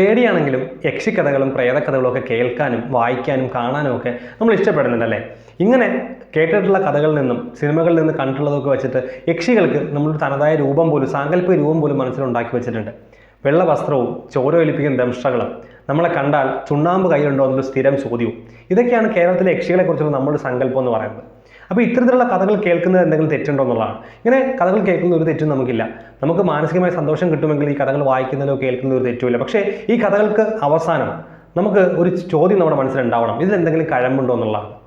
പേടിയാണെങ്കിലും യക്ഷിക്കഥകളും പ്രേതകഥകളും ഒക്കെ കേൾക്കാനും വായിക്കാനും കാണാനും ഒക്കെ നമ്മൾ ഇഷ്ടപ്പെടുന്നുണ്ടല്ലേ? ഇങ്ങനെ കേട്ടിട്ടുള്ള കഥകളിൽ നിന്നും സിനിമകളിൽ നിന്ന് കണ്ടിട്ടുള്ളതൊക്കെ വെച്ചിട്ട് യക്ഷികൾക്ക് നമ്മൾ തനതായ രൂപം പോലും സാങ്കല്പിക രൂപം പോലും മനസ്സിലുണ്ടാക്കി വെച്ചിട്ടുണ്ട്. വെള്ള വസ്ത്രവും ചോര ഒലിപ്പിക്കുന്ന ദംഷ്ടകളും നമ്മളെ കണ്ടാൽ ചുണ്ണാമ്പ് കയ്യിലുണ്ടോ എന്നൊരു സ്ഥിരം ചോദ്യവും. ഇതൊക്കെയാണ് കേരളത്തിലെ യക്ഷികളെക്കുറിച്ചുള്ള നമ്മുടെ സങ്കല്പം എന്ന് പറയുന്നത്. അപ്പോൾ ഇത്തരത്തിലുള്ള കഥകൾ കേൾക്കുന്നത് എന്തെങ്കിലും തെറ്റുണ്ടോ എന്നുള്ളതാണ്. ഇങ്ങനെ കഥകൾ കേൾക്കുന്ന ഒരു തെറ്റും നമുക്കില്ല. നമുക്ക് മാനസികമായ സന്തോഷം കിട്ടുമെങ്കിൽ ഈ കഥകൾ വായിക്കുന്നതിലോ കേൾക്കുന്നതിലോ ഒരു തെറ്റുമില്ല. പക്ഷേ ഈ കഥകൾക്ക് അവസാനം നമുക്ക് ഒരു ചോദ്യം നമ്മുടെ മനസ്സിലുണ്ടാവണം. ഇതിൽ എന്തെങ്കിലും കഴമ്പുണ്ടോ എന്നുള്ളതാണ്.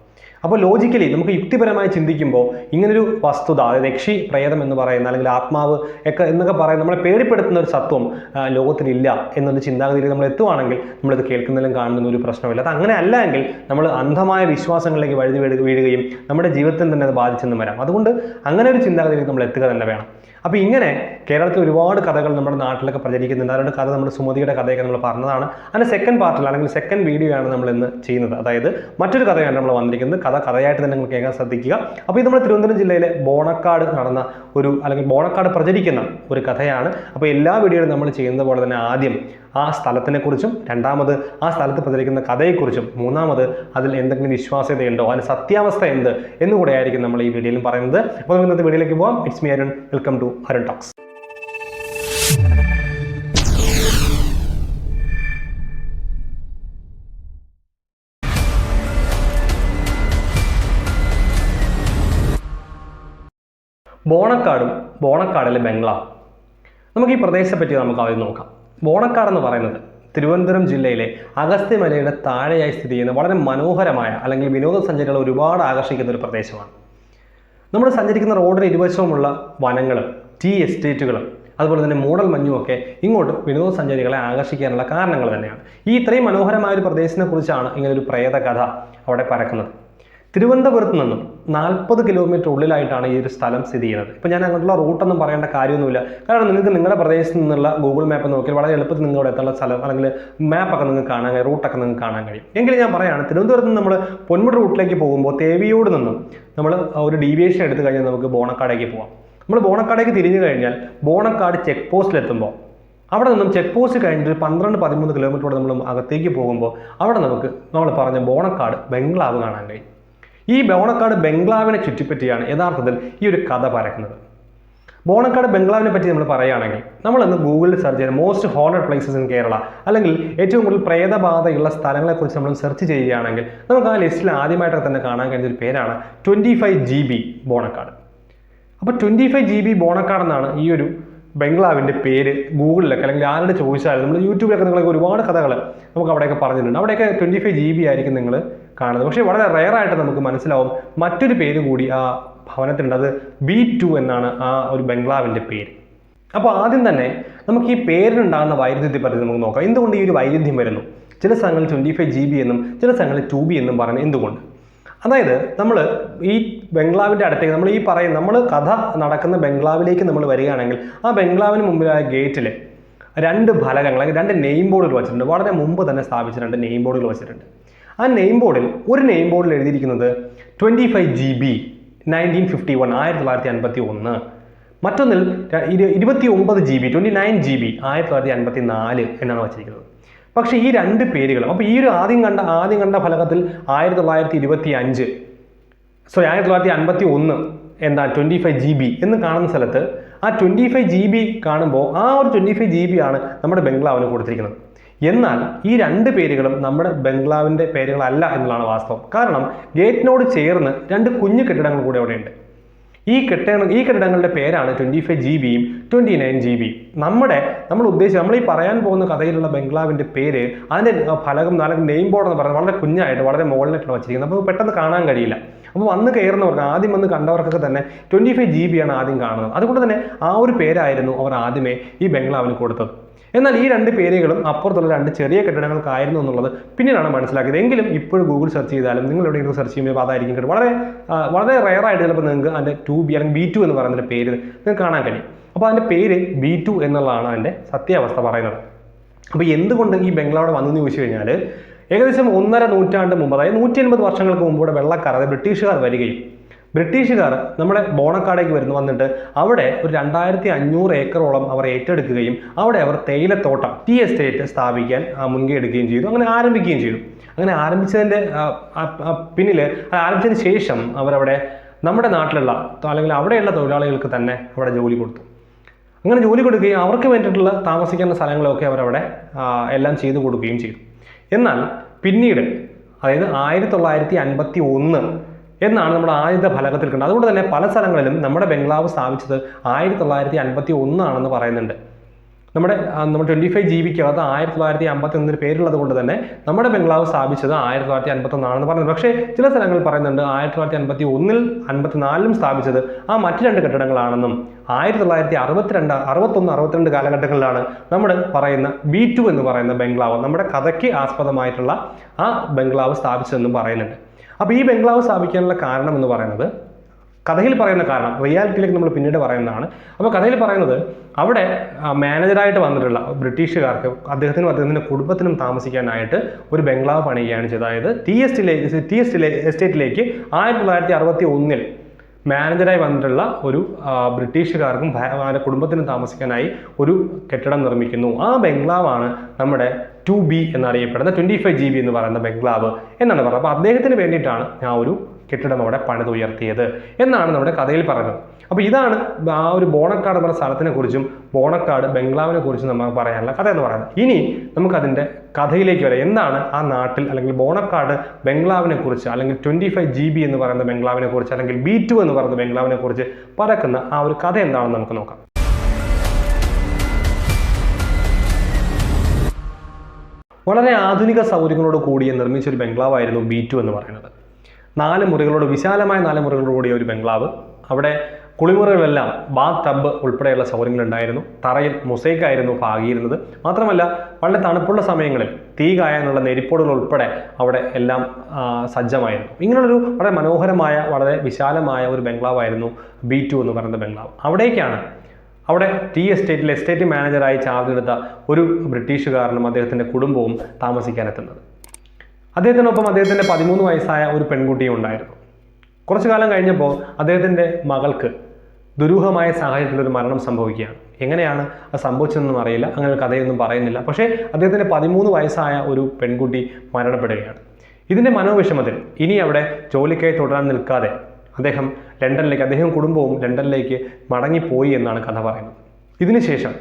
അപ്പോൾ ലോജിക്കലി നമുക്ക് യുക്തിപരമായി ചിന്തിക്കുമ്പോൾ ഇങ്ങനൊരു വസ്തുത അതായത് യക്ഷി പ്രേതം എന്ന് പറയുന്ന അല്ലെങ്കിൽ ആത്മാവ് ഒക്കെ എന്നൊക്കെ പറയുന്ന നമ്മളെ പേടിപ്പെടുത്തുന്ന ഒരു സത്വം ലോകത്തിലില്ല എന്നൊരു ചിന്താഗതിയിൽ നമ്മൾ എത്തുവാണെങ്കിൽ നമ്മളിത് കേൾക്കുന്നതിലും കാണുന്ന ഒരു പ്രശ്നമില്ല അത് അങ്ങനെ അല്ല എങ്കിൽ നമ്മൾ അന്ധമായ വിശ്വാസങ്ങളിലേക്ക് വഴുതി വീഴുകയും നമ്മുടെ ജീവിതത്തിൽ തന്നെ അത് ബാധിച്ചെന്നും വരാം. അതുകൊണ്ട് അങ്ങനെ ഒരു ചിന്താഗതിയിലേക്ക് നമ്മൾ എത്തുക തന്നെ വേണം. അപ്പോൾ ഇങ്ങനെ കേരളത്തിൽ ഒരുപാട് കഥകൾ നമ്മുടെ നാട്ടിലൊക്കെ പ്രചരിക്കുന്നുണ്ട്. അതിന്റെ കഥ നമ്മുടെ സുമതിയുടെ കഥയൊക്കെ നമ്മൾ പറഞ്ഞതാണ്. അതിന്റെ സെക്കൻഡ് പാർട്ടിൽ അല്ലെങ്കിൽ സെക്കൻഡ് വീഡിയോ ആണ് നമ്മൾ ഇന്ന് ചെയ്യുന്നത്. അതായത് മറ്റൊരു കഥയാണ് നമ്മൾ വന്നിരിക്കുന്നത്. കഥ കഥയായിട്ട് തന്നെ നിങ്ങൾ കേൾക്കാൻ ശ്രദ്ധിക്കുക. അപ്പോൾ ഇത് നമ്മൾ തിരുവനന്തപുരം ജില്ലയിലെ ബോണക്കാട് നടന്ന ഒരു അല്ലെങ്കിൽ ബോണക്കാട് പ്രചരിക്കുന്ന ഒരു കഥയാണ്. അപ്പോൾ എല്ലാ വീഡിയോയിലും നമ്മൾ ചെയ്യുന്നത് പോലെ തന്നെ ആദ്യം ആ സ്ഥലത്തിനെക്കുറിച്ചും രണ്ടാമത് ആ സ്ഥലത്ത് പ്രചരിക്കുന്ന കഥയെക്കുറിച്ചും മൂന്നാമത് അതിൽ എന്തെങ്കിലും വിശ്വാസ്യതയുണ്ടോ അതിന് സത്യാവസ്ഥ എന്ത് എന്നുകൂടെ ആയിരിക്കും നമ്മൾ ഈ വീഡിയോയിലും പറയുന്നത്. അപ്പോൾ നമുക്ക് ഇന്നത്തെ വീഡിയോയിലേക്ക് പോകാം it's me Arun welcome to Arun talks ബോണക്കാടും ബോണക്കാടിലെ ബംഗ്ലാവ് നമുക്ക് ഈ പ്രദേശത്തെ പറ്റി നമുക്ക് ആദ്യം നോക്കാം. ബോണക്കാട് എന്ന് പറയുന്നത് തിരുവനന്തപുരം ജില്ലയിലെ അഗസ്ത്യമലയുടെ താഴെയായി സ്ഥിതി ചെയ്യുന്ന വളരെ മനോഹരമായ അല്ലെങ്കിൽ വിനോദസഞ്ചാരികളെ ഒരുപാട് ആകർഷിക്കുന്ന ഒരു പ്രദേശമാണ്. നമ്മൾ സഞ്ചരിക്കുന്ന റോഡിന് ഇരുവശവുമുള്ള വനങ്ങൾ ടീ എസ്റ്റേറ്റുകൾ അതുപോലെ തന്നെ മൂടൽ മഞ്ഞുമൊക്കെ ഇങ്ങോട്ട് വിനോദസഞ്ചാരികളെ ആകർഷിക്കാനുള്ള കാരണങ്ങൾ തന്നെയാണ്. ഈ ഇത്രയും മനോഹരമായ ഒരു പ്രദേശത്തിനെ കുറിച്ചാണ് ഇങ്ങനെ ഒരു പ്രേത കഥ അവിടെ പരക്കുന്നത് തിരുവനന്തപുരത്ത് നിന്നും നാൽപ്പത് കിലോമീറ്റർ ഉള്ളിലായിട്ടാണ് ഈ ഒരു സ്ഥലം സ്ഥിതി ചെയ്യുന്നത്. ഇപ്പം ഞാൻ അങ്ങോട്ടുള്ള റൂട്ടൊന്നും പറയേണ്ട കാര്യമൊന്നുമില്ല. കാരണം നിങ്ങൾക്ക് നിങ്ങളുടെ പ്രദേശത്ത് നിന്നുള്ള ഗൂഗിൾ മാപ്പ് നോക്കിയാൽ വളരെ എളുപ്പത്തിൽ നിങ്ങളുടെ എത്തുന്ന സ്ഥലം അല്ലെങ്കിൽ മാപ്പൊക്കെ നിങ്ങൾക്ക് കാണാൻ കഴിയും റൂട്ടൊക്കെ നിങ്ങൾക്ക് കാണാൻ കഴിയും. എങ്കിലും ഞാൻ പറയുകയാണ് തിരുവനന്തപുരത്ത് നിന്ന് നമ്മൾ പൊന്മുടി റൂട്ടിലേക്ക് പോകുമ്പോൾ തേവിയോട് നിന്നും നമ്മൾ ഒരു ഡീവിയേഷൻ എടുത്തു കഴിഞ്ഞാൽ നമുക്ക് ബോണക്കാടേക്ക് പോകാം നമ്മൾ ബോണക്കാടേക്ക് തിരിഞ്ഞു കഴിഞ്ഞാൽ ബോണക്കാട് ചെക്ക് പോസ്റ്റിലെത്തുമ്പോൾ അവിടെ നിന്നും ചെക്ക് പോസ്റ്റ് കഴിഞ്ഞിട്ട് പന്ത്രണ്ട് പതിമൂന്ന് കിലോമീറ്ററോടെ നമ്മൾ അകത്തേക്ക് പോകുമ്പോൾ അവിടെ നമുക്ക് നമ്മൾ പറഞ്ഞ ബോണക്കാട് ബംഗ്ലാവ് കാണാൻ കഴിയും. ഈ ബോണക്കാട് ബംഗ്ലാവിനെ ചുറ്റിപ്പറ്റിയാണ് യഥാർത്ഥത്തിൽ ഈ ഒരു കഥ പരക്കുന്നത്. ബോണക്കാട് ബംഗ്ലാവിനെ പറ്റി നമ്മൾ പറയുകയാണെങ്കിൽ നമ്മൾ ഇന്ന് ഗൂഗിളിൽ സെർച്ച് ചെയ്യുന്ന most haunted places in Kerala അല്ലെങ്കിൽ ഏറ്റവും കൂടുതൽ പ്രേതബാധയുള്ള സ്ഥലങ്ങളെക്കുറിച്ച് നമ്മൾ സെർച്ച് ചെയ്യുകയാണെങ്കിൽ നമുക്ക് ആ ലിസ്റ്റിൽ ആദ്യമായിട്ടൊക്കെ തന്നെ കാണാൻ കഴിഞ്ഞ ഒരു പേരാണ് twenty five G B Bonakkad. അപ്പോൾ twenty five G B Bonakkad എന്നാണ് ഈ ഒരു ബംഗ്ലാവിന്റെ പേര് ഗൂഗിളിലൊക്കെ അല്ലെങ്കിൽ ആരുടെ ചോദിച്ചാലും നമ്മൾ യൂട്യൂബിലൊക്കെ നിങ്ങൾക്ക് ഒരുപാട് കഥകൾ നമുക്ക് അവിടെയൊക്കെ പറഞ്ഞിട്ടുണ്ട്. അവിടെയൊക്കെ ട്വന്റി ഫൈവ് ജി ബി ആയിരിക്കും നിങ്ങൾ കാണുന്നത്. പക്ഷേ വളരെ ആയിട്ട് നമുക്ക് മനസ്സിലാവും മറ്റൊരു പേര് കൂടി ആ ഭവനത്തിനുണ്ട് അത് ബി ടു എന്നാണ് ആ ഒരു ബംഗ്ലാവിന്റെ പേര്. അപ്പോൾ ആദ്യം തന്നെ നമുക്ക് ഈ പേരിനുണ്ടാകുന്ന വൈരുദ്ധ്യത്തെ പറ്റി നമുക്ക് നോക്കാം. എന്തുകൊണ്ട് ഈ ഒരു വൈരുദ്ധ്യം വരുന്നു? ചില സ്ഥലങ്ങളിൽ ട്വന്റി ഫൈവ് ജി ബി എന്നും ചില സ്ഥലങ്ങളിൽ ടു ബി എന്നും പറയുന്നത് എന്തുകൊണ്ട്? അതായത് നമ്മൾ ഈ ബംഗ്ലാവിന്റെ അടുത്തേക്ക് നമ്മൾ ഈ പറയും നമ്മൾ കഥ നടക്കുന്ന ബംഗ്ലാവിലേക്ക് നമ്മൾ വരികയാണെങ്കിൽ ആ ബംഗ്ലാവിന് മുമ്പിലായ ഗേറ്റിൽ രണ്ട് ഫലകങ്ങൾ രണ്ട് നെയിം ബോർഡുകൾ വെച്ചിട്ടുണ്ട്. വളരെ മുമ്പ് തന്നെ സ്ഥാപിച്ച രണ്ട് നെയിം ബോർഡുകൾ വെച്ചിട്ടുണ്ട്. ആ നെയിം ബോർഡിൽ ഒരു നെയിം ബോർഡിൽ എഴുതിയിരിക്കുന്നത് twenty five G B nineteen fifty one ആയിരത്തി തൊള്ളായിരത്തി അൻപത്തി ഒന്ന് മറ്റൊന്നിൽ ഇരുപത്തി ഒമ്പത് G B twenty nine G B ആയിരത്തി തൊള്ളായിരത്തി അൻപത്തി നാല് എന്നാണ് വച്ചിരിക്കുന്നത്. പക്ഷേ ഈ രണ്ട് പേരുകളും അപ്പോൾ ഈ ഒരു ആദ്യം കണ്ട ആദ്യം കണ്ട ഫലകത്തിൽ ആയിരത്തി തൊള്ളായിരത്തി ഇരുപത്തി അഞ്ച് സോറി ആയിരത്തി തൊള്ളായിരത്തി അൻപത്തി ഒന്ന് എന്താ ട്വന്റി ഫൈവ് ജി ബി എന്ന് കാണുന്ന സ്ഥലത്ത് ആ ട്വന്റി ഫൈവ് ജി ബി കാണുമ്പോൾ ആ ഒരു ട്വന്റി ഫൈവ് ജി ബി ആണ് നമ്മുടെ ബംഗ്ലാവിന് കൊടുത്തിരിക്കുന്നത്. എന്നാൽ ഈ രണ്ട് പേരുകളും നമ്മുടെ ബംഗ്ലാവിന്റെ പേരുകളല്ല എന്നുള്ളതാണ് വാസ്തവം. കാരണം ഗേറ്റിനോട് ചേർന്ന് രണ്ട് കുഞ്ഞു കെട്ടിടങ്ങൾ കൂടെ അവിടെയുണ്ട്. ഈ കെട്ടിടങ്ങൾ ഈ കെട്ടിടങ്ങളുടെ പേരാണ് ട്വന്റി ഫൈവ് ജി ബിയും ട്വന്റി നയൻ ജി ബി നമ്മുടെ നമ്മൾ ഉദ്ദേശിച്ച നമ്മൾ ഈ പറയാൻ പോകുന്ന കഥയിലുള്ള ബംഗ്ലാവിന്റെ പേര് അതിന്റെ ഫലകം അല്ലെങ്കിൽ നെയിം ബോർഡ് എന്ന് പറയുന്നത് വളരെ കുഞ്ഞായിട്ട് വളരെ മുകളിലായിട്ടാണ് വച്ചിരിക്കുന്നത്. അപ്പോൾ പെട്ടെന്ന് കാണാൻ കഴിയില്ല. അപ്പോൾ വന്ന് കയറുന്നവർക്ക് ആദ്യം വന്ന് കണ്ടവർക്കൊക്കെ തന്നെ ട്വന്റി ഫൈവ് ജി ബിയാണ് ആദ്യം കാണുന്നത്. അതുകൊണ്ട് തന്നെ ആ ഒരു പേരായിരുന്നു അവർ ആദ്യമേ ഈ ബംഗ്ലാവിന് കൊടുത്തത്. എന്നാൽ ഈ രണ്ട് പേരുകളും അപ്പുറത്തുള്ള രണ്ട് ചെറിയ കെട്ടിടങ്ങൾക്കായിരുന്നു എന്നുള്ളത് പിന്നീടാണ് മനസ്സിലാക്കിയത്. എങ്കിലും ഇപ്പോഴും ഗൂഗിൾ സെർച്ച് ചെയ്താലും നിങ്ങൾ എവിടെയെങ്കിലും സെർച്ച് ചെയ്യുമ്പോൾ അതായിരിക്കും വളരെ വളരെ റെയർ ആയിട്ട് ചിലപ്പോൾ നിങ്ങൾക്ക് അതിന്റെ ടു ബി അല്ലെങ്കിൽ ബി ടു എന്ന് പറയുന്നതിന്റെ പേര് നിങ്ങൾക്ക് കാണാൻ കഴിയും. അപ്പോൾ അതിന്റെ പേര് ബി ടു എന്നുള്ളതാണ് അതിന്റെ സത്യാവസ്ഥ പറയുന്നത്. അപ്പോൾ എന്തുകൊണ്ട് ഈ ബംഗ്ലാവിടെ വന്നു എന്ന് ചോദിച്ചു കഴിഞ്ഞാൽ ഏകദേശം ഒന്നര നൂറ്റാണ്ട് മുമ്പ് അതായത് നൂറ്റി എൺപത് വർഷങ്ങൾക്ക് മുമ്പ് ഇവിടെ വെള്ളക്കാർ അതായത് ബ്രിട്ടീഷുകാർ വരികയും ബ്രിട്ടീഷുകാർ നമ്മുടെ ബോണക്കാടേക്ക് വരുന്നു വന്നിട്ട് അവിടെ ഒരു രണ്ടായിരത്തി അഞ്ഞൂറ് ഏക്കറോളം അവർ ഏറ്റെടുക്കുകയും അവിടെ അവർ തേയിലത്തോട്ടം ടീ എസ്റ്റേറ്റ് സ്ഥാപിക്കാൻ മുൻകൈ എടുക്കുകയും ചെയ്തു. അങ്ങനെ ആരംഭിക്കുകയും ചെയ്തു. അങ്ങനെ ആരംഭിച്ചതിന്റെ പിന്നിൽ ആരംഭിച്ചതിന് ശേഷം അവരവിടെ നമ്മുടെ നാട്ടിലുള്ള അല്ലെങ്കിൽ അവിടെയുള്ള തൊഴിലാളികൾക്ക് തന്നെ അവിടെ ജോലി കൊടുത്തു. അങ്ങനെ ജോലി കൊടുക്കുകയും അവർക്ക് വേണ്ടിയിട്ടുള്ള താമസിക്കുന്ന സ്ഥലങ്ങളൊക്കെ അവരവിടെ എല്ലാം ചെയ്തു കൊടുക്കുകയും ചെയ്തു. എന്നാൽ പിന്നീട് അതായത് ആയിരത്തി തൊള്ളായിരത്തി അൻപത്തി ഒന്ന് എന്നാണ് നമ്മുടെ ആദ്യത്തെ ഫലകത്തിൽ കണ്ടത്. അതുകൊണ്ട് തന്നെ പല സ്ഥലങ്ങളിലും നമ്മുടെ ബംഗ്ലാവ് സ്ഥാപിച്ചത് ആയിരത്തി തൊള്ളായിരത്തി അൻപത്തി ഒന്നാണെന്ന് പറയുന്നുണ്ട്. നമ്മുടെ നമ്മുടെ ട്വന്റി ഫൈവ് ജി ബിക്കകത്ത് ആയിരത്തി തൊള്ളായിരത്തി അമ്പത്തി ഒന്നിന് പേരുള്ളത് കൊണ്ട് തന്നെ നമ്മുടെ ബംഗ്ലാവ് സ്ഥാപിച്ചത് ആയിരത്തി തൊള്ളായിരത്തി അൻപത്തി ഒന്നാണെന്ന് പറയുന്നത് പക്ഷേ ചില സ്ഥലങ്ങളിൽ പറയുന്നുണ്ട് ആയിരത്തി തൊള്ളായിരത്തി അൻപത്തി ഒന്നിൽ അൻപത്തിനാലിലും സ്ഥാപിച്ചത് ആ മറ്റു രണ്ട് കെട്ടിടങ്ങളാണെന്നും ആയിരത്തി തൊള്ളായിരത്തി അറുപത്തിരണ്ട് അറുപത്തൊന്ന് അറുപത്തിരണ്ട് കാലഘട്ടങ്ങളിലാണ് നമ്മൾ പറയുന്ന ബി ടു എന്ന് പറയുന്ന ബംഗ്ലാവ് നമ്മുടെ കഥയ്ക്ക് ആസ്പദമായിട്ടുള്ള ആ ബംഗ്ലാവ് സ്ഥാപിച്ചതെന്നും പറയുന്നുണ്ട്. അപ്പോൾ ഈ ബംഗ്ലാവ് സ്ഥാപിക്കാനുള്ള കാരണം എന്ന് പറയുന്നത് കഥയിൽ പറയുന്ന കാരണം റിയാലിറ്റിയിലേക്ക് നമ്മൾ പിന്നീട് പറയുന്നതാണ്. അപ്പോൾ കഥയിൽ പറയുന്നത് അവിടെ മാനേജറായിട്ട് വന്നിട്ടുള്ള ബ്രിട്ടീഷുകാർക്ക് അദ്ദേഹത്തിനും അദ്ദേഹത്തിന്റെ കുടുംബത്തിനും താമസിക്കാനായിട്ട് ഒരു ബംഗ്ലാവ് പണിയുകയാണ് ചെയ്തത്. അതായത് ടി എസ്റ്റിലേക്ക് ടി എസ്റ്റിലെ എസ്റ്റേറ്റിലേക്ക് ആയിരത്തി തൊള്ളായിരത്തി അറുപത്തി ഒന്നിൽ മാനേജറായി വന്നിട്ടുള്ള ഒരു ബ്രിട്ടീഷുകാർക്കും അവരുടെ കുടുംബത്തിനും താമസിക്കാനായി ഒരു കെട്ടിടം നിർമ്മിക്കുന്നു. ആ ബംഗ്ലാവാണ് നമ്മുടെ ടു ബി എന്നറിയപ്പെടുന്ന ട്വന്റി ഫൈവ് ജി ബി എന്ന് പറയുന്ന ബംഗ്ലാവ് എന്നാണ് പറയുന്നത് അപ്പോൾ അദ്ദേഹത്തിന് വേണ്ടിയിട്ടാണ് ആ ഒരു കെട്ടിടം അവിടെ പണിതുയർത്തിയത് എന്നാണ് നമ്മുടെ കഥയിൽ പറഞ്ഞത് അപ്പോൾ ഇതാണ് ആ ഒരു ബോണക്കാട് എന്ന സ്ഥലത്തിനെ കുറിച്ചും ബോണക്കാട് ബംഗ്ലാവിനെ കുറിച്ചും നമുക്ക് പറയാനുള്ള കഥ എന്ന് പറയുന്നത്. ഇനി നമുക്കതിന്റെ കഥയിലേക്ക് വരാം. എന്താണ് ആ നാട്ടിൽ അല്ലെങ്കിൽ ബോണക്കാട് ബംഗ്ലാവിനെ കുറിച്ച് അല്ലെങ്കിൽ ട്വന്റി ഫൈവ് ജി ബി എന്ന് പറയുന്ന ബംഗ്ലാവിനെ കുറിച്ച് അല്ലെങ്കിൽ ബി ടു എന്ന് പറയുന്ന ബംഗ്ലാവിനെ കുറിച്ച് പറക്കുന്ന ആ ഒരു കഥ എന്താണെന്ന് നമുക്ക് നോക്കാം. വളരെ ആധുനിക സൗകര്യങ്ങളോട് കൂടിയ നിർമ്മിച്ച ഒരു ബംഗ്ലാവായിരുന്നു ബി ടു എന്ന് പറയുന്നത്. നാല് മുറികളോട് വിശാലമായ നാല് മുറികളോട് കൂടിയ ഒരു ബംഗ്ലാവ്. അവിടെ കുളിമുറികളെല്ലാം ബാത്ത് ടബ് ഉൾപ്പെടെയുള്ള സൗകര്യങ്ങളുണ്ടായിരുന്നു. തറയിൽ മുസൈക്കായിരുന്നു പാകിയിരുന്നത്. മാത്രമല്ല വളരെ തണുപ്പുള്ള സമയങ്ങളിൽ തീ കായാനുള്ള നെരിപ്പോടുകൾ ഉൾപ്പെടെ അവിടെ എല്ലാം സജ്ജമായിരുന്നു. ഇങ്ങനെയുള്ളൊരു വളരെ മനോഹരമായ വളരെ വിശാലമായ ഒരു ബംഗ്ലാവായിരുന്നു ബി ടു എന്ന് പറയുന്ന ബംഗ്ലാവ്. അവിടേക്കാണ് അവിടെ ടീ എസ്റ്റേറ്റിൽ എസ്റ്റേറ്റ് മാനേജറായി ചാർജ് എടുത്ത ഒരു ബ്രിട്ടീഷുകാരനും അദ്ദേഹത്തിന്റെ കുടുംബവും താമസിക്കാനെത്തുന്നത്. അദ്ദേഹത്തിനൊപ്പം അദ്ദേഹത്തിന്റെ പതിമൂന്ന് വയസ്സായ ഒരു പെൺകുട്ടിയും ഉണ്ടായിരുന്നു. കുറച്ചു കാലം കഴിഞ്ഞപ്പോൾ അദ്ദേഹത്തിന്റെ മകൾക്ക് ദുരൂഹമായ സാഹചര്യത്തിൽ ഒരു മരണം സംഭവിക്കുകയാണ്. എങ്ങനെയാണ് അത് സംഭവിച്ചതെന്നും അറിയില്ല. അങ്ങനെ കഥയൊന്നും പറയുന്നില്ല. പക്ഷേ അദ്ദേഹത്തിന്റെ പതിമൂന്ന് വയസ്സായ ഒരു പെൺകുട്ടി മരണപ്പെടുകയാണ്. ഇതിന്റെ മനോവിഷമത്തിൽ ഇനി അവിടെ ജോലിക്കായി തുടരാൻ നിൽക്കാതെ അദ്ദേഹം ലണ്ടനിലേക്ക് അദ്ദേഹം കുടുംബവും ലണ്ടനിലേക്ക് മടങ്ങിപ്പോയി എന്നാണ് കഥ പറയുന്നത്. ഇതിനുശേഷം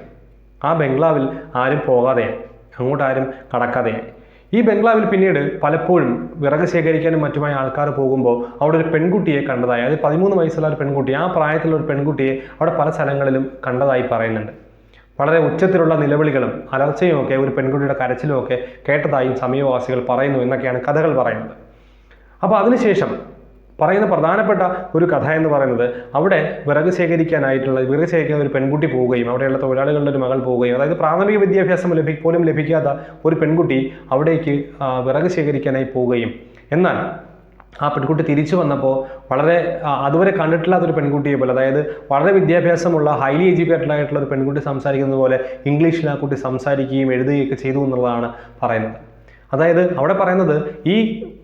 ആ ബംഗ്ലാവിൽ ആരും പോകാതെയായി. അങ്ങോട്ടാരും കടക്കാതെയായി. ഈ ബംഗ്ലാവിൽ പിന്നീട് പലപ്പോഴും വിറക് ശേഖരിക്കാനും മറ്റുമായി ആൾക്കാർ പോകുമ്പോൾ അവിടെ ഒരു പെൺകുട്ടിയെ കണ്ടതായി അതായത് പതിമൂന്ന് വയസ്സുള്ള ഒരു പെൺകുട്ടി ആ പ്രായത്തിലുള്ള ഒരു പെൺകുട്ടിയെ അവിടെ പല സ്ഥലങ്ങളിലും കണ്ടതായി പറയുന്നുണ്ട്. വളരെ ഉച്ചത്തിലുള്ള നിലവിളികളും അലർച്ചയും ഒക്കെ ഒരു പെൺകുട്ടിയുടെ കരച്ചിലും ഒക്കെ കേട്ടതായും സമീപവാസികൾ പറയുന്നു എന്നൊക്കെയാണ് കഥകൾ പറയുന്നത്. അപ്പോൾ അതിനുശേഷം പറയുന്ന പ്രധാനപ്പെട്ട ഒരു കഥ എന്ന് പറയുന്നത് അവിടെ വിറക് ശേഖരിക്കാനായിട്ടുള്ള വിറക് ശേഖരിക്കുന്ന ഒരു പെൺകുട്ടി പോവുകയും അവിടെയുള്ള തൊഴിലാളികളുടെ ഒരു മകൾ പോവുകയും അതായത് പ്രാഥമിക വിദ്യാഭ്യാസം ലഭി പോലും ലഭിക്കാത്ത ഒരു പെൺകുട്ടി അവിടേക്ക് വിറക് ശേഖരിക്കാനായി പോവുകയും. എന്നാൽ ആ പെൺകുട്ടി തിരിച്ചു വന്നപ്പോൾ വളരെ അതുവരെ കണ്ടിട്ടില്ലാത്ത ഒരു പെൺകുട്ടിയെ പോലെ അതായത് വളരെ വിദ്യാഭ്യാസമുള്ള ഹൈലി എഡ്യൂക്കേറ്റഡ് ആയിട്ടുള്ള ഒരു പെൺകുട്ടി സംസാരിക്കുന്നത് പോലെ ഇംഗ്ലീഷിൽ ആ കുട്ടി സംസാരിക്കുകയും എഴുതുകയൊക്കെ ചെയ്തു എന്നുള്ളതാണ് പറയുന്നത്. അതായത് അവിടെ പറയുന്നത് ഈ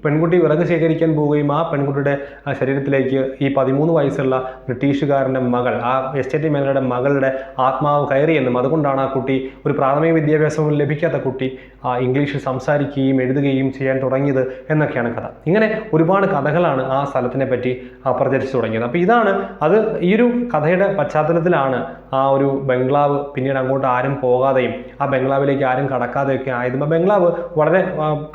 പെൺകുട്ടി വിറക് ശേഖരിക്കാൻ പോവുകയും ആ പെൺകുട്ടിയുടെ ശരീരത്തിലേക്ക് ഈ പതിമൂന്ന് വയസ്സുള്ള ബ്രിട്ടീഷുകാരന്റെ മകൾ ആ എസ്റ്റേറ്റ് മേഖലയുടെ മകളുടെ ആത്മാവ് കയറിയെന്നും അതുകൊണ്ടാണ് ആ കുട്ടി ഒരു പ്രാഥമിക വിദ്യാഭ്യാസവും ലഭിക്കാത്ത കുട്ടി ആ, ഇംഗ്ലീഷിൽ സംസാരിക്കുകയും എഴുതുകയും ചെയ്യാൻ തുടങ്ങിയത് എന്നൊക്കെയാണ് കഥ. ഇങ്ങനെ ഒരുപാട് കഥകളാണ് ആ സ്ഥലത്തിനെ പറ്റി പ്രചരിച്ചു തുടങ്ങിയത്. അപ്പോൾ ഇതാണ് അത് ഈ ഒരു കഥയുടെ പശ്ചാത്തലത്തിലാണ് ആ ഒരു ബംഗ്ലാവ് പിന്നീട് അങ്ങോട്ട് ആരും പോകാതെയും ആ ബംഗ്ലാവിലേക്ക് ആരും കടക്കാതെയൊക്കെ ആയതും. ബംഗ്ലാവ് വളരെ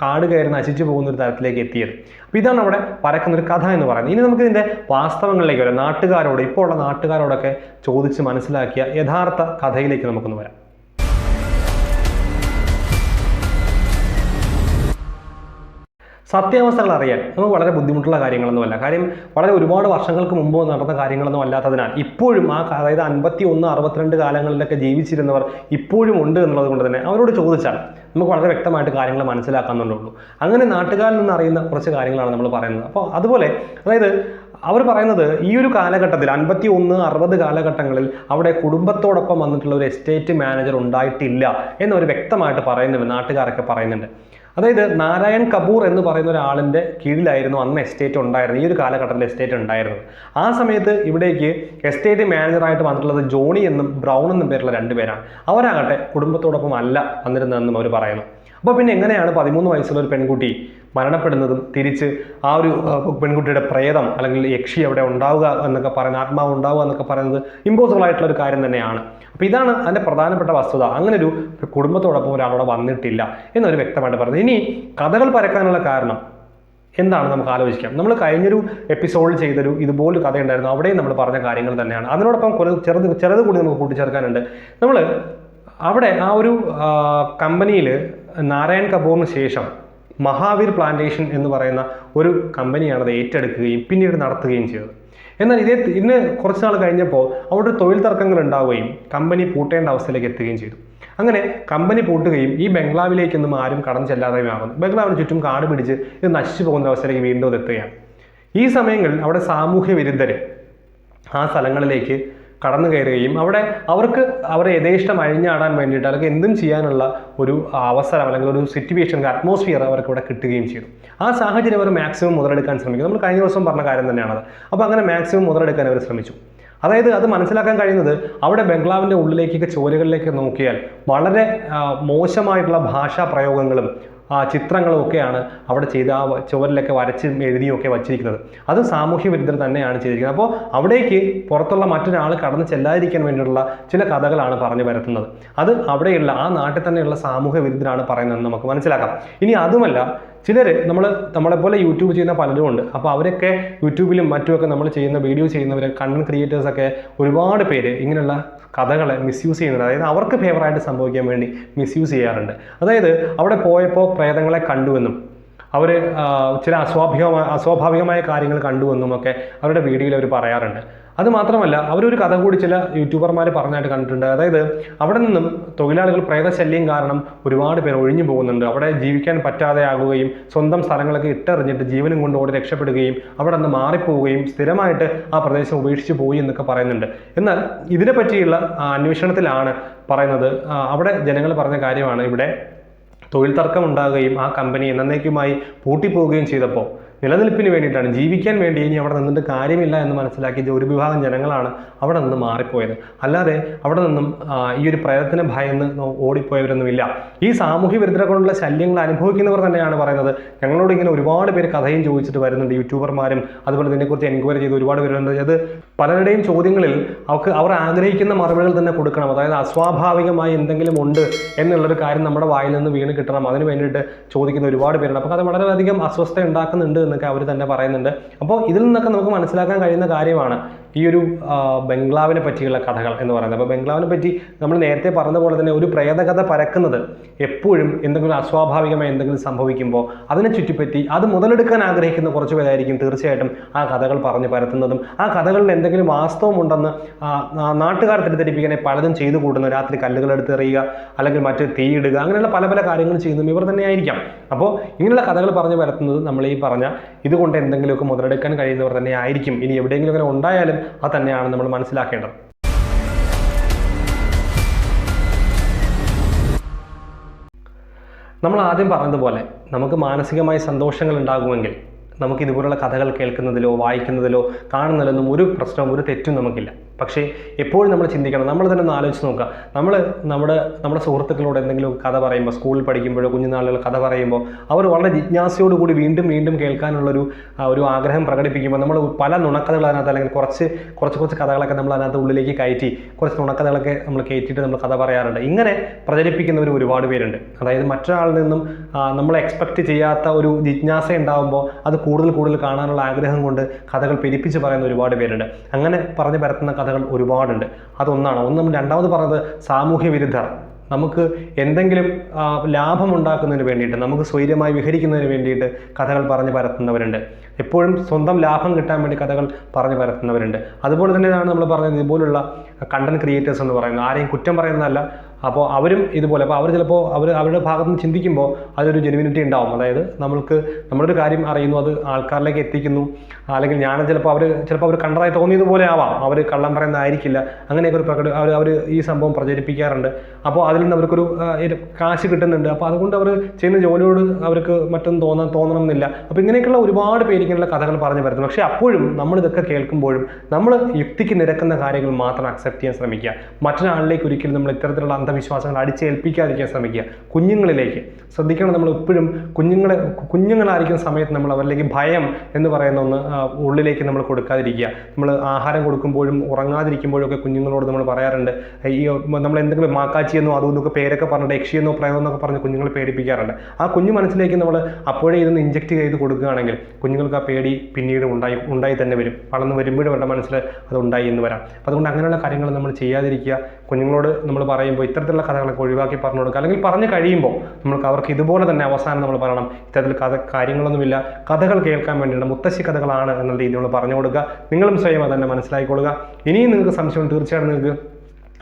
കാട് കയറി നശിച്ചു പോകുന്ന ഒരു തരത്തിലേക്ക് എത്തിയത്. അപ്പോൾ ഇതാണ് അവിടെ പരക്കുന്ന ഒരു കഥ എന്ന് പറയുന്നത്. ഇനി നമുക്ക് ഇതിന്റെ വാസ്തവങ്ങളിലേക്ക് വരാം. നാട്ടുകാരോട് ഇപ്പോൾ ഉള്ള നാട്ടുകാരോടൊക്കെ ചോദിച്ച് മനസ്സിലാക്കിയ യഥാർത്ഥ കഥയിലേക്ക് നമുക്കൊന്ന് വരാം. സത്യാവസ്ഥകൾ അറിയാൻ. നമുക്ക് വളരെ ബുദ്ധിമുട്ടുള്ള കാര്യങ്ങളൊന്നുമല്ല. കാര്യം വളരെ ഒരുപാട് വർഷങ്ങൾക്ക് മുമ്പ് നടന്ന കാര്യങ്ങളൊന്നും അല്ലാത്തതിനാൽ ഇപ്പോഴും ആ അതായത് അൻപത്തി ഒന്ന് അറുപത്തിരണ്ട് കാലങ്ങളിലൊക്കെ ജീവിച്ചിരുന്നവർ ഇപ്പോഴും ഉണ്ട് എന്നുള്ളത് കൊണ്ട് തന്നെ അവരോട് ചോദിച്ചാൽ നമുക്ക് വളരെ വ്യക്തമായിട്ട് കാര്യങ്ങൾ മനസ്സിലാക്കാമെന്നുള്ളൂ അങ്ങനെ നാട്ടുകാരിൽ നിന്ന് അറിയുന്ന കുറച്ച് കാര്യങ്ങളാണ് നമ്മൾ പറയുന്നത്. അപ്പോൾ അതുപോലെ അതായത് അവർ പറയുന്നത് ഈ ഒരു കാലഘട്ടത്തിൽ അൻപത്തി ഒന്ന് അറുപത് കാലഘട്ടങ്ങളിൽ അവിടെ കുടുംബത്തോടൊപ്പം വന്നിട്ടുള്ള ഒരു എസ്റ്റേറ്റ് മാനേജർ ഉണ്ടായിട്ടില്ല എന്നവർ വ്യക്തമായിട്ട് പറയുന്നുണ്ട് നാട്ടുകാരൊക്കെ പറയുന്നുണ്ട്. അതായത് നാരായൺ കപൂർ എന്ന് പറയുന്ന ഒരാളിന്റെ കീഴിലായിരുന്നു അന്ന് എസ്റ്റേറ്റ് ഉണ്ടായിരുന്നത് ഈ ഒരു കാലഘട്ടത്തിൽ എസ്റ്റേറ്റ് ഉണ്ടായിരുന്നത്. ആ സമയത്ത് ഇവിടേക്ക് എസ്റ്റേറ്റ് മാനേജറായിട്ട് വന്നിട്ടുള്ളത് ജോണി എന്നും ബ്രൗൺ എന്നും പേരുള്ള രണ്ടുപേരാണ് അവരാകട്ടെ കുടുംബത്തോടൊപ്പം അല്ല വന്നിരുന്നതെന്നും അവർ പറയുന്നു. അപ്പോൾ പിന്നെ എങ്ങനെയാണ് പതിമൂന്ന് വയസ്സുള്ള ഒരു പെൺകുട്ടി മരണപ്പെടുന്നതും തിരിച്ച് ആ ഒരു പെൺകുട്ടിയുടെ പ്രേതം അല്ലെങ്കിൽ യക്ഷി അവിടെ ഉണ്ടാവുക എന്നൊക്കെ പറയുന്ന ആത്മാവ് ഉണ്ടാവുക എന്നൊക്കെ പറയുന്നത് ഇമ്പോസിബിൾ ആയിട്ടുള്ള ഒരു കാര്യം തന്നെയാണ്. അപ്പോൾ ഇതാണ് അതിന്റെ പ്രധാനപ്പെട്ട വസ്തുത. അങ്ങനെ ഒരു കുടുംബത്തോടൊപ്പം ഒരാളവിടെ വന്നിട്ടില്ല എന്നൊരു വ്യക്തമായിട്ട് പറയുന്നത്. ഇനി കഥകൾ പരക്കാനുള്ള കാരണം എന്താണ് നമുക്ക് ആലോചിക്കാം. നമ്മൾ കഴിഞ്ഞൊരു എപ്പിസോഡിൽ ചെയ്തൊരു ഇതുപോലൊരു കഥ ഉണ്ടായിരുന്നു അവിടെയും നമ്മൾ പറഞ്ഞ കാര്യങ്ങൾ തന്നെയാണ്. അതിനോടൊപ്പം ചെറുത് ചെറുത് കൂടി നമുക്ക് കൂട്ടിച്ചേർക്കാനുണ്ട്. നമ്മൾ അവിടെ ആ ഒരു കമ്പനിയിൽ നാരായൺ കപൂറിന് ശേഷം മഹാവീർ പ്ലാന്റേഷൻ എന്ന് പറയുന്ന ഒരു കമ്പനിയാണ് അത് ഏറ്റെടുക്കുകയും പിന്നീട് നടത്തുകയും ചെയ്തത്. എന്നാൽ ഇതേ ഇന്ന് കുറച്ച് നാൾ കഴിഞ്ഞപ്പോൾ അവിടെ തൊഴിൽ തർക്കങ്ങൾ ഉണ്ടാവുകയും കമ്പനി പൂട്ടേണ്ട അവസ്ഥയിലേക്ക് എത്തുകയും ചെയ്തു. അങ്ങനെ കമ്പനി പൂട്ടുകയും ഈ ബംഗ്ലാവിലേക്കൊന്നും ആരും കടന്നു ചെല്ലാതെയുമാകുന്നു ബംഗ്ലാവിന് ചുറ്റും കാട് പിടിച്ച് ഇത് നശിച്ചു പോകുന്ന അവസ്ഥയിലേക്ക് വീണ്ടും എത്തുകയാണ്. ഈ സമയങ്ങളിൽ അവിടെ സാമൂഹ്യ വിരുദ്ധർ ആ സ്ഥലങ്ങളിലേക്ക് കടന്നു കയറുകയും അവിടെ അവർക്ക് അവരെ യഥേഷ്ടം അഴിഞ്ഞാടാൻ വേണ്ടിയിട്ട് അവർക്ക് എന്തും ചെയ്യാനുള്ള ഒരു അവസരം അല്ലെങ്കിൽ ഒരു സിറ്റുവേഷൻ അറ്റ്മോസ്ഫിയർ അവർക്ക് ഇവിടെ കിട്ടുകയും ചെയ്തു. ആ സാഹചര്യം അവർ മാക്സിമം മുതലെടുക്കാൻ ശ്രമിക്കും നമ്മൾ കഴിഞ്ഞ ദിവസം പറഞ്ഞ കാര്യം തന്നെയാണത്. അപ്പോൾ അങ്ങനെ മാക്സിമം മുതലെടുക്കാൻ അവർ ശ്രമിച്ചു. അതായത് അത് മനസ്സിലാക്കാൻ കഴിയുന്നത് അവിടെ ബംഗ്ലാവിന്റെ ഉള്ളിലേക്കൊക്കെ ചോലുകളിലേക്ക് നോക്കിയാൽ വളരെ മോശമായിട്ടുള്ള ഭാഷാ പ്രയോഗങ്ങളും ആ ചിത്രങ്ങളും ഒക്കെയാണ് അവിടെ ചെയ്ത ആ ചുവരിലൊക്കെ വരച്ച് എഴുതിയൊക്കെ വച്ചിരിക്കുന്നത്. അത് സാമൂഹ്യ വിരുദ്ധർ തന്നെയാണ് ചെയ്തിരിക്കുന്നത്. അപ്പോൾ അവിടേക്ക് പുറത്തുള്ള മറ്റൊരാൾ കടന്നു ചെല്ലാതിരിക്കാൻ വേണ്ടിയിട്ടുള്ള ചില കഥകളാണ് പറഞ്ഞു വരുത്തുന്നത് അത് അവിടെയുള്ള ആ നാട്ടിൽ തന്നെയുള്ള സാമൂഹ്യ വിരുദ്ധരാണ് പറയുന്നതെന്ന് നമുക്ക് മനസ്സിലാക്കാം. ഇനി അതുമല്ല ചിലർ നമ്മൾ നമ്മളെപ്പോലെ യൂട്യൂബ് ചെയ്യുന്ന പലരും ഉണ്ട്. അപ്പോൾ അവരൊക്കെ യൂട്യൂബിലും മറ്റുമൊക്കെ നമ്മൾ ചെയ്യുന്ന വീഡിയോ ചെയ്യുന്നവർ കണ്ടന്റ് ക്രിയേറ്റേഴ്സൊക്കെ ഒരുപാട് പേര് ഇങ്ങനെയുള്ള കഥകളെ മിസ്യൂസ് ചെയ്യുന്നുണ്ട്. അതായത് അവർക്ക് ഫേവറായിട്ട് സംഭവിക്കാൻ വേണ്ടി മിസ്യൂസ് ചെയ്യാറുണ്ട്. അതായത് അവിടെ പോയപ്പോൾ പ്രേതങ്ങളെ കണ്ടുവെന്നും അവർ ചില അസ്വാഭാവികമായ അസ്വാഭാവികമായ കാര്യങ്ങൾ കണ്ടുവെന്നും ഒക്കെ അവരുടെ വീഡിയോയിൽ അവർ പറയാറുണ്ട്. അത് മാത്രമല്ല അവരൊരു കഥ കൂടി ചില യൂട്യൂബർമാർ പറഞ്ഞായിട്ട് കണ്ടിട്ടുണ്ട്. അതായത് അവിടെ നിന്നും തൊഴിലാളികൾ പ്രേതശല്യം കാരണം ഒരുപാട് പേർ ഒഴിഞ്ഞു പോകുന്നുണ്ട്. അവിടെ ജീവിക്കാൻ പറ്റാതെ ആകുകയും സ്വന്തം സ്ഥലങ്ങളൊക്കെ ഇട്ടെറിഞ്ഞിട്ട് ജീവനും കൊണ്ട് ഓടി രക്ഷപ്പെടുകയും അവിടെ നിന്ന് മാറിപ്പോവുകയും സ്ഥിരമായിട്ട് ആ പ്രദേശം ഉപേക്ഷിച്ച് പോയി എന്നൊക്കെ പറയുന്നുണ്ട്. എന്നാൽ ഇതിനെ പറ്റിയുള്ള അന്വേഷണത്തിലാണ് പറയുന്നത്. അവിടെ ജനങ്ങൾ പറഞ്ഞ കാര്യമാണ് ഇവിടെ തൊഴിൽ തർക്കം ഉണ്ടാകുകയും ആ കമ്പനി എന്നേക്കുമായി പൂട്ടിപ്പോവുകയും ചെയ്തപ്പോൾ നിലനിൽപ്പിന് വേണ്ടിയിട്ടാണ്. ജീവിക്കാൻ വേണ്ടി ഇനി അവിടെ നിന്നിട്ട് കാര്യമില്ല എന്ന് മനസ്സിലാക്കി ഒരു വിഭാഗം ജനങ്ങളാണ് അവിടെ നിന്ന് മാറിപ്പോയത്. അല്ലാതെ അവിടെ നിന്നും ഈ ഒരു പ്രേതത്തിന് ഭയന്ന് ഓടിപ്പോയവരൊന്നുമില്ല. ഈ സാമൂഹ്യ വിരുദ്ധരെ കൊണ്ടുള്ള ശല്യങ്ങൾ അനുഭവിക്കുന്നവർ തന്നെയാണ് പറയുന്നത്. ഞങ്ങളോട് ഇങ്ങനെ ഒരുപാട് പേര് കഥയും ചോദിച്ചിട്ട് വരുന്നുണ്ട്. യൂട്യൂബർമാരും അതുപോലെ ഇതിനെക്കുറിച്ച് എൻക്വയറി ചെയ്ത് ഒരുപാട് പേരുണ്ട് അത് പലരുടെയും ചോദ്യങ്ങളിൽ അവർക്ക് അവർ ആഗ്രഹിക്കുന്ന മറുപടികൾ തന്നെ കൊടുക്കണം. അതായത് അസ്വാഭാവികമായി എന്തെങ്കിലും ഉണ്ട് എന്നുള്ളൊരു കാര്യം നമ്മുടെ വായിൽ നിന്ന് വീണ് കിട്ടണം. അതിന് വേണ്ടിയിട്ട് ചോദിക്കുന്ന ഒരുപാട് പേരുണ്ട്. അപ്പോൾ അത് വളരെയധികം അസ്വസ്ഥ ഉണ്ടാക്കുന്നുണ്ട് എന്നൊക്കെ അവർ തന്നെ പറയുന്നുണ്ട്. അപ്പോൾ ഇതിൽ നിന്നൊക്കെ നമുക്ക് മനസ്സിലാക്കാൻ കഴിയുന്ന കാര്യമാണ് ഈ ഒരു ബംഗ്ലാവിനെ പറ്റിയുള്ള കഥകൾ എന്ന് പറയുന്നത്. അപ്പോൾ ബംഗ്ലാവിനെ പറ്റി നമ്മൾ നേരത്തെ പറഞ്ഞ പോലെ തന്നെ ഒരു പ്രേതകഥ പരക്കുന്നത് എപ്പോഴും എന്തെങ്കിലും അസ്വാഭാവികമായി എന്തെങ്കിലും സംഭവിക്കുമ്പോൾ അതിനെ ചുറ്റിപ്പറ്റി അത് മുതലെടുക്കാൻ ആഗ്രഹിക്കുന്ന കുറച്ച് പേരായിരിക്കും തീർച്ചയായിട്ടും ആ കഥകൾ പറഞ്ഞ് പരത്തുന്നതും ആ കഥകളിൽ എന്തെങ്കിലും വാസ്തവമുണ്ടെന്ന് നാട്ടുകാർ തെറ്റിദ്ധരിപ്പിക്കാനെ പലതും ചെയ്തു കൂടുന്നു രാത്രി കല്ലുകൾ എടുത്തെറിയുക അല്ലെങ്കിൽ മറ്റ് തീയിടുക അങ്ങനെയുള്ള പല പല കാര്യങ്ങൾ ചെയ്യുന്നതും ഇവർ തന്നെയായിരിക്കാം. അപ്പോൾ ഇങ്ങനെയുള്ള കഥകൾ പറഞ്ഞ് പരത്തുന്നത് നമ്മൾ ഈ പറഞ്ഞ ഇതുകൊണ്ട് എന്തെങ്കിലുമൊക്കെ മുതലെടുക്കാൻ കഴിയുന്നവർ തന്നെ ആയിരിക്കും. ഇനി എവിടെയെങ്കിലും അങ്ങനെ ഉണ്ടായാലും അത് തന്നെയാണ് നമ്മൾ മനസ്സിലാക്കേണ്ടത്. നമ്മൾ ആദ്യം പറഞ്ഞതുപോലെ നമുക്ക് മാനസികമായ സന്തോഷങ്ങൾ ഉണ്ടാകുമെങ്കിൽ നമുക്ക് ഇതുപോലുള്ള കഥകൾ കേൾക്കുന്നതിലോ വായിക്കുന്നതിലോ കാണുന്നതിലൊന്നും ഒരു പ്രശ്നവും ഒരു തെറ്റും നമുക്കില്ല. പക്ഷേ എപ്പോഴും നമ്മൾ ചിന്തിക്കണം? നമ്മൾ തന്നെ ഒന്ന് ആലോചിച്ച് നോക്കുക. നമ്മൾ നമ്മുടെ നമ്മുടെ സുഹൃത്തുക്കളോട് എന്തെങ്കിലും കഥ പറയുമ്പോൾ സ്കൂളിൽ പഠിക്കുമ്പോഴോ കുഞ്ഞുനാളുകൾ കഥ പറയുമ്പോൾ അവർ വളരെ ജിജ്ഞാസയോട് കൂടി വീണ്ടും വീണ്ടും കേൾക്കാനുള്ളൊരു ഒരു ആഗ്രഹം പ്രകടിപ്പിക്കുമ്പോൾ നമ്മൾ പല നുണക്കഥകൾ അതിനകത്ത് അല്ലെങ്കിൽ കുറച്ച് കുറച്ച് കുറച്ച് കഥകളൊക്കെ നമ്മൾ അതിനകത്ത് ഉള്ളിലേക്ക് കയറ്റി കുറച്ച് നുണക്കഥകളൊക്കെ നമ്മൾ കയറ്റിയിട്ട് നമ്മൾ കഥ പറയാറുണ്ട്. ഇങ്ങനെ പ്രചരിപ്പിക്കുന്നവർ ഒരുപാട് പേരുണ്ട്. അതായത് മറ്റൊരാളിൽ നിന്നും നമ്മൾ എക്സ്പെക്റ്റ് ചെയ്യാത്ത ഒരു ജിജ്ഞാസ ഉണ്ടാകുമ്പോൾ അത് കൂടുതൽ കൂടുതൽ കാണാനുള്ള ആഗ്രഹം കൊണ്ട് കഥകൾ പെരുപ്പിച്ച് പറയുന്ന ഒരുപാട് പേരുണ്ട്. അങ്ങനെ പറഞ്ഞു പരത്തുന്ന കഥകൾ ഒരുപാടുണ്ട്. അതൊന്നാണ്. ഒന്ന് രണ്ടാമത് പറഞ്ഞത് സാമൂഹ്യ വിരുദ്ധർ നമുക്ക് എന്തെങ്കിലും ലാഭം ഉണ്ടാക്കുന്നതിന് വേണ്ടിയിട്ട് നമുക്ക് സ്വൈര്യമായി വിഹരിക്കുന്നതിന് വേണ്ടിയിട്ട് കഥകൾ പറഞ്ഞ് പരത്തുന്നവരുണ്ട്. എപ്പോഴും സ്വന്തം ലാഭം കിട്ടാൻ വേണ്ടി കഥകൾ പറഞ്ഞ് പരത്തുന്നവരുണ്ട്. അതുപോലെ തന്നെയാണ് നമ്മൾ പറഞ്ഞത് ഇതുപോലുള്ള കണ്ടന്റ് ക്രിയേറ്റേഴ്സ് എന്ന് പറയുന്നത്. ആരെയും കുറ്റം പറയുന്നതല്ല. അപ്പോൾ അവരും ഇതുപോലെ അപ്പോൾ അവർ ചിലപ്പോൾ അവർ അവരുടെ ഭാഗത്ത് നിന്ന് ചിന്തിക്കുമ്പോൾ അതൊരു ജെനുവിനിറ്റി ഉണ്ടാവും. അതായത് നമ്മൾക്ക് നമ്മളൊരു കാര്യം അറിയുന്നു അത് ആൾക്കാരിലേക്ക് എത്തിക്കുന്നു. അല്ലെങ്കിൽ ഞാൻ ചിലപ്പോൾ അവർ ചിലപ്പോൾ അവർ കണ്ടതായി തോന്നിയതുപോലെ ആവാം. അവർ കള്ളം പറയുന്നതായിരിക്കില്ല. അങ്ങനെയൊക്കെ ഒരു പ്രകട അവർ അവർ ഈ സംഭവം പ്രചരിപ്പിക്കാറുണ്ട്. അപ്പോൾ അതിൽ നിന്ന് അവർക്കൊരു കാശ് കിട്ടുന്നുണ്ട്. അപ്പോൾ അതുകൊണ്ട് അവർ ചെയ്യുന്ന ജോലിയോട് അവർക്ക് മറ്റൊന്നും തോന്നാൻ തോന്നണം എന്നില്ല അപ്പോൾ ഇങ്ങനെയൊക്കെയുള്ള ഒരുപാട് പേര് കഥകൾ പറഞ്ഞു വരുന്നു പക്ഷേ അപ്പോഴും നമ്മൾ ഇതൊക്കെ കേൾക്കുമ്പോഴും നമ്മൾ യുക്തിക്ക് നിരക്കുന്ന കാര്യങ്ങൾ മാത്രം അക്സെപ്റ്റ് ചെയ്യാൻ ശ്രമിക്കുക. മറ്റൊരാളിലേക്ക് ഒരിക്കലും നമ്മൾ ഇത്തരത്തിലുള്ള അന്ധവിശ്വാസങ്ങൾ അടിച്ചേൽപ്പിക്കാതിരിക്കാൻ ശ്രമിക്കുക. കുഞ്ഞുങ്ങളിലേക്ക്. ശ്രദ്ധിക്കണം നമ്മൾ എപ്പോഴും കുഞ്ഞുങ്ങളെ കുഞ്ഞുങ്ങളായിരിക്കുന്ന സമയത്ത് നമ്മൾ അവരിലേക്ക് ഭയം എന്ന് പറയുന്ന ഒന്ന് ഉള്ളിലേക്ക് നമ്മൾ കൊടുക്കാതിരിക്കുക. നമ്മൾ ആഹാരം കൊടുക്കുമ്പോഴും ഉറങ്ങാതിരിക്കുമ്പോഴും ഒക്കെ കുഞ്ഞുങ്ങളോട് നമ്മൾ പറയാറുണ്ട്. ഈ നമ്മൾ എന്തെങ്കിലും മാക്കാച്ചി എന്നോ അതും ഇതൊക്കെ പേരൊക്കെ പറഞ്ഞിട്ട് യക്ഷി എന്നോ പ്രയോഗം എന്നൊക്കെ പറഞ്ഞ് കുഞ്ഞുങ്ങളെ പേടിപ്പിക്കാറുണ്ട്. ആ കുഞ്ഞു മനസ്സിലേക്ക് നമ്മൾ അപ്പോഴേ ഇതൊന്ന് ഇഞ്ചെക്ട് ചെയ്ത് കൊടുക്കുകയാണെങ്കിൽ കുഞ്ഞുങ്ങൾക്ക് ആ പേടി പിന്നീട് ഉണ്ടായി ഉണ്ടായി തന്നെ വരും. വളർന്ന് വരുമ്പോഴും അവരുടെ മനസ്സിൽ അത് ഉണ്ടായി എന്ന് വരാം. അതുകൊണ്ട് അങ്ങനെയുള്ള കാര്യങ്ങൾ നമ്മൾ ചെയ്യാതിരിക്കുക. കുഞ്ഞുങ്ങളോട് നമ്മൾ പറയുമ്പോൾ ഇത്തരത്തിലുള്ള കഥകളൊക്കെ ഒഴിവാക്കി പറഞ്ഞു കൊടുക്കുക. അല്ലെങ്കിൽ പറഞ്ഞു കഴിയുമ്പോൾ നമുക്ക് അവർക്ക് ഇതുപോലെ തന്നെ അവസാനം നമ്മൾ പറയണം ഇത്തരത്തിൽ കഥ കാര്യങ്ങളൊന്നുമില്ല കഥകൾ കേൾക്കാൻ വേണ്ടിയുള്ള മുത്തശ്ശി കഥകളാണ് എന്ന രീതിയിൽ നമ്മൾ പറഞ്ഞു കൊടുക്കുക. നിങ്ങളും സ്വയം അത് തന്നെ മനസ്സിലാക്കിക്കൊള്ളുക. ഇനിയും നിങ്ങൾക്ക് സംശയം തീർച്ചയായിട്ടും നിങ്ങൾക്ക്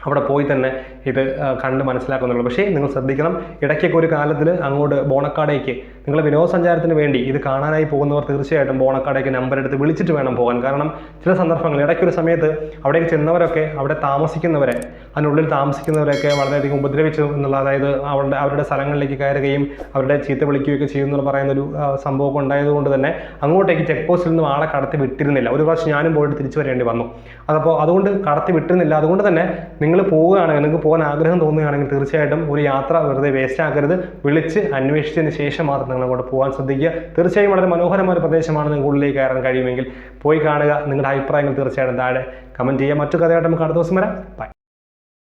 അവിടെ പോയി തന്നെ ഇത് കണ്ട് മനസ്സിലാക്കുന്നുള്ളൂ. പക്ഷേ നിങ്ങൾ ശ്രദ്ധിക്കണം ഇടയ്ക്കൊക്കെ ഒരു കാലത്തിൽ അങ്ങോട്ട് ബോണക്കാടേക്ക് നിങ്ങൾ വിനോദസഞ്ചാരത്തിന് വേണ്ടി ഇത് കാണാനായി പോകുന്നവർ തീർച്ചയായിട്ടും ബോണക്കാടേക്ക് നമ്പർ എടുത്ത് വിളിച്ചിട്ട് വേണം പോകാൻ. കാരണം ചില സന്ദർഭങ്ങൾ ഇടയ്ക്കൊരു സമയത്ത് അവിടേക്ക് ചെന്നവരൊക്കെ അവിടെ താമസിക്കുന്നവരെ അതിനുള്ളിൽ താമസിക്കുന്നവരൊക്കെ വളരെയധികം ഉപദ്രവിച്ചു എന്നുള്ള അതായത് അവരുടെ അവരുടെ സ്ഥലങ്ങളിലേക്ക് കയറുകയും അവരുടെ ചീത്ത വിളിക്കുകയൊക്കെ എന്ന് പറയുന്നൊരു സംഭവമൊക്കെ ഉണ്ടായതുകൊണ്ട് തന്നെ അങ്ങോട്ടേക്ക് ചെക്ക് പോസ്റ്റിൽ നിന്നും ആളെ കടത്തി വിട്ടിരുന്നില്ല. ഒരു പ്രാവശ്യം ഞാനും പോയിട്ട് തിരിച്ചു വരേണ്ടി വന്നു. അതപ്പോൾ അതുകൊണ്ട് കടത്തി വിട്ടിരുന്നില്ല. അതുകൊണ്ട് തന്നെ നിങ്ങൾ പോവുകയാണെങ്കിൽ നിങ്ങൾക്ക് പോകാൻ ആഗ്രഹം തോന്നുകയാണെങ്കിൽ തീർച്ചയായിട്ടും ഒരു യാത്ര വെറുതെ വേസ്റ്റ് ആക്കരുത്. വിളിച്ച് അന്വേഷിച്ചതിന് ശേഷം മാത്രം നിങ്ങൾ അങ്ങോട്ട് പോകാൻ ശ്രദ്ധിക്കുക. തീർച്ചയായും വളരെ മനോഹരമായ ഒരു പ്രദേശമാണ് നിങ്ങൾ ഉള്ളിലേക്ക് കയറാൻ കഴിയുമെങ്കിൽ പോയി കാണുക. നിങ്ങളുടെ അഭിപ്രായങ്ങൾ തീർച്ചയായിട്ടും താഴെ കമന്റ് ചെയ്യുക. മറ്റു കഥയായിട്ട് നമുക്ക് അടുത്ത ദിവസം വരാം. ബൈ